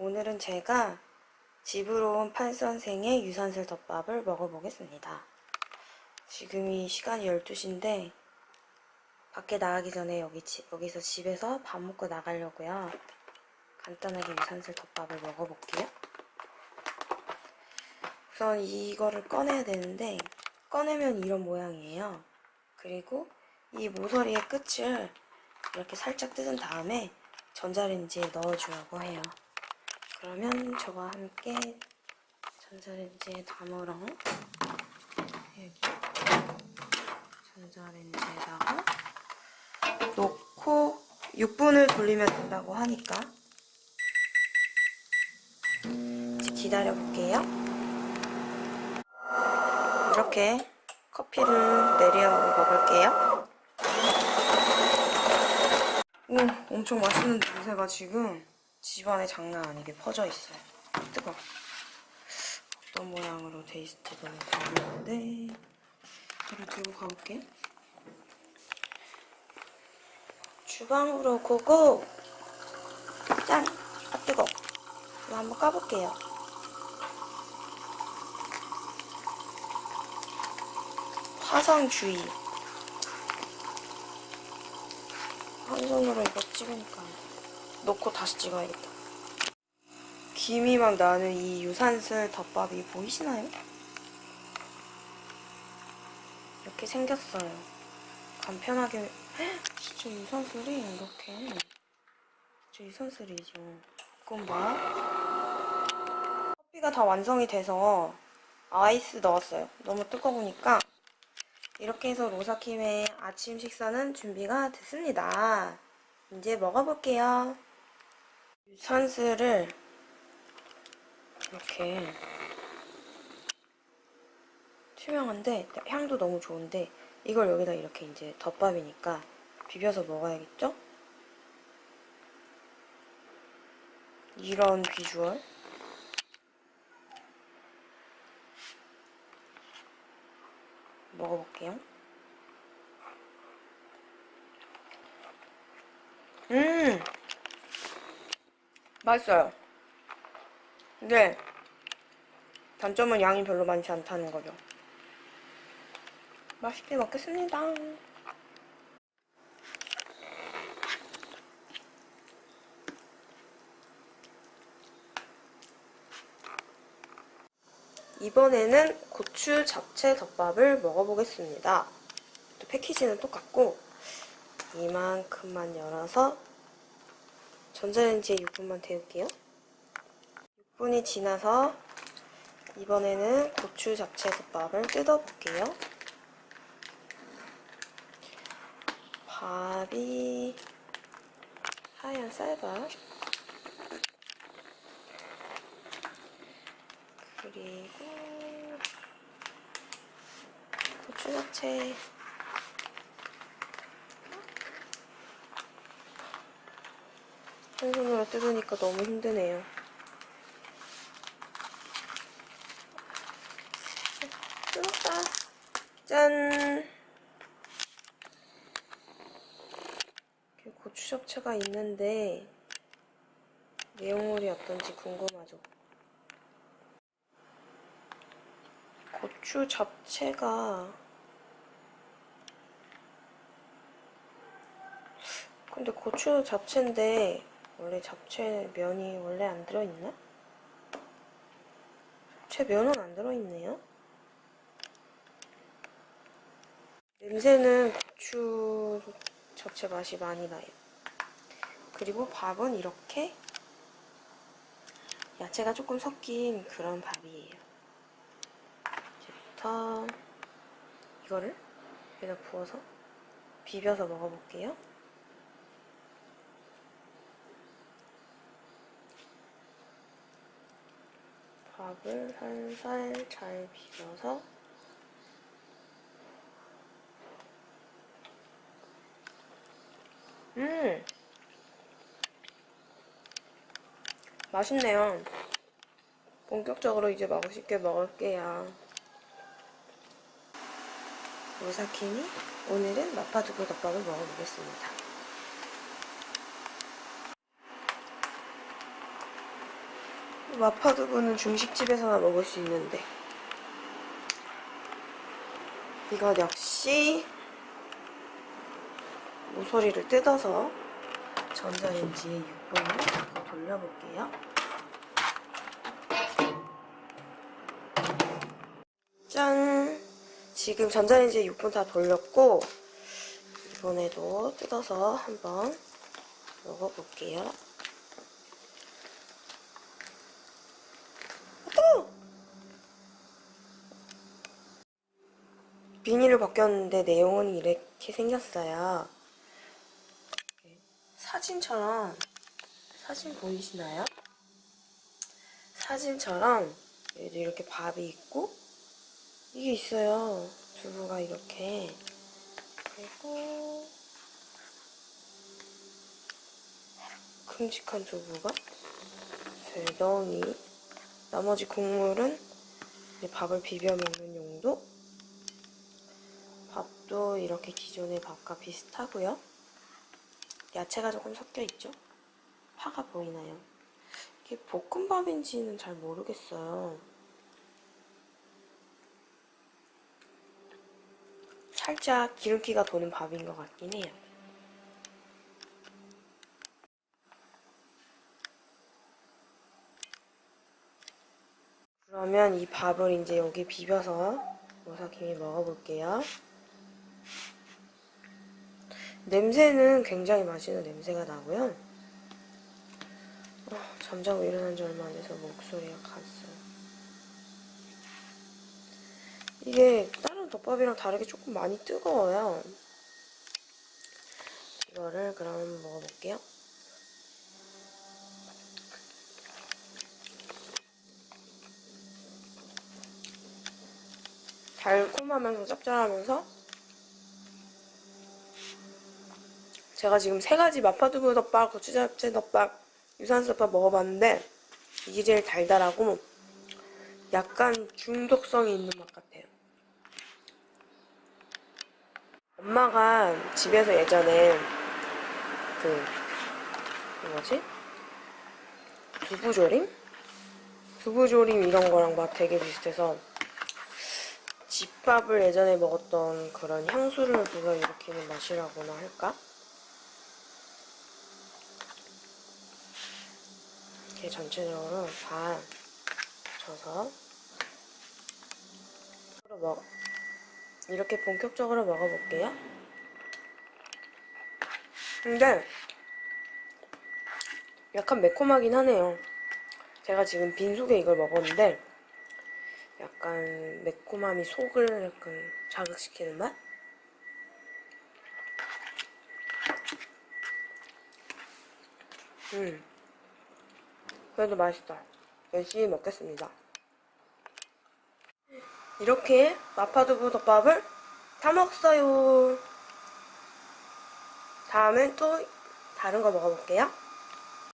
오늘은 제가 집으로 온 판선생의 유산슬 덮밥을 먹어보겠습니다. 지금이 시간이 12시인데 밖에 나가기 전에 여기 지- 여기서 집에서 밥 먹고 나가려고요. 간단하게 유산슬 덮밥을 먹어볼게요. 우선 이거를 꺼내야 되는데 꺼내면 이런 모양이에요. 그리고 이 모서리의 끝을 이렇게 살짝 뜯은 다음에 전자레인지에 넣어주라고 해요. 그러면 저와 함께 전자레인지에 담으러 여기 전자레인지에다가 놓고 6분을 돌리면 된다고 하니까 이제 기다려 볼게요. 이렇게 커피를 내려 먹을게요. 오, 엄청 맛있는 냄새가 지금 집안에 장난 아니게 퍼져 있어요. 뜨거. 어떤 모양으로 돼 있을지 너무 궁금한데 이를 들고 가볼게요. 주방으로 고고. 짠. 아 뜨거. 이거 한번 까볼게요. 화상 주의. 한 손으로 이거 찍으니까 놓고 다시 찍어야겠다. 김이 막 나는 이 유산슬 덮밥이 보이시나요? 이렇게 생겼어요. 간편하게 헉, 진짜 유산슬이 이렇게 진짜 유산슬이죠. 그건 뭐야? 커피가 다 완성이 돼서 아이스 넣었어요. 너무 뜨거우니까 이렇게 해서 로사킴의 아침 식사는 준비가 됐습니다. 이제 먹어볼게요. 유산슬을 이렇게 투명한데 향도 너무 좋은데 이걸 여기다 이렇게 이제 덮밥이니까 비벼서 먹어야겠죠? 이런 비주얼 먹어볼게요. 음, 맛있어요. 근데 단점은 양이 별로 많지 않다는 거죠. 맛있게 먹겠습니다. 이번에는 고추 잡채 덮밥을 먹어보겠습니다. 또 패키지는 똑같고 이만큼만 열어서 전자레인지에 6분만 데울게요. 6분이 지나서 이번에는 고추 잡채 덮밥을 뜯어볼게요. 밥이 하얀 쌀밥 그리고 고추 잡채 한 손으로 뜯으니까 너무 힘드네요. 뜯었다. 짠. 이렇게 고추 잡채가 있는데 내용물이 어떤지 궁금하죠. 고추 잡채가 근데 고추 잡채인데 원래 잡채 면이 원래 안 들어있나? 잡채 면은 안 들어있네요. 냄새는 고추 잡채 맛이 많이 나요. 그리고 밥은 이렇게 야채가 조금 섞인 그런 밥이에요. 이제부터 이거를 여기다 부어서 비벼서 먹어볼게요. 밥을 살살 잘 비벼서 음 맛있네요. 본격적으로 이제 맛있게 먹을게요. 무사키니 오늘은 마파두부 덮밥을 먹어보겠습니다. 마파두부는 중식집에서나 먹을 수 있는데 이건 역시 모서리를 뜯어서 전자레인지에 6분을 돌려볼게요. 짠! 지금 전자레인지에 6분 다 돌렸고 이번에도 뜯어서 한번 먹어볼게요. 또! 비닐을 벗겼는데 내용은 이렇게 생겼어요. 사진처럼 사진 보이시나요? 사진처럼 이렇게 밥이 있고 이게 있어요. 두부가 이렇게 그리고 큼직한 두부가 세 덩이 나머지 국물은 밥을 비벼 먹는 용도 밥도 이렇게 기존의 밥과 비슷하고요. 야채가 조금 섞여 있죠? 파가 보이나요? 이게 볶음밥인지는 잘 모르겠어요. 살짝 기름기가 도는 밥인 것 같긴 해요. 그러면 이 밥을 이제 여기 비벼서 모사김이 먹어볼게요. 냄새는 굉장히 맛있는 냄새가 나고요. 어, 잠자고 일어난 지 얼마 안 돼서 목소리가 갔어요. 이게 다른 덮밥이랑 다르게 조금 많이 뜨거워요. 이거를 그럼 먹어볼게요. 달콤하면서 짭짤하면서 제가 지금 세 가지 마파두부 덮밥, 고추잡채 덮밥, 유산슬 덮밥 먹어봤는데 이게 제일 달달하고 약간 중독성이 있는 맛 같아요. 엄마가 집에서 예전에 그, 그 뭐지? 두부조림? 두부조림 이런 거랑 맛 되게 비슷해서 집밥을 예전에 먹었던 그런 향수를 불러일으키는 맛이라고나 할까? 이렇게 전체적으로 다 져서 먹어. 이렇게 본격적으로 먹어볼게요. 근데 약간 매콤하긴 하네요. 제가 지금 빈속에 이걸 먹었는데 약간 매콤함이 속을 약간 자극시키는 맛? 음. 그래도 맛있다. 열심히 먹겠습니다. 이렇게 마파두부 덮밥을 다 먹었어요. 다음엔 또 다른 거 먹어볼게요.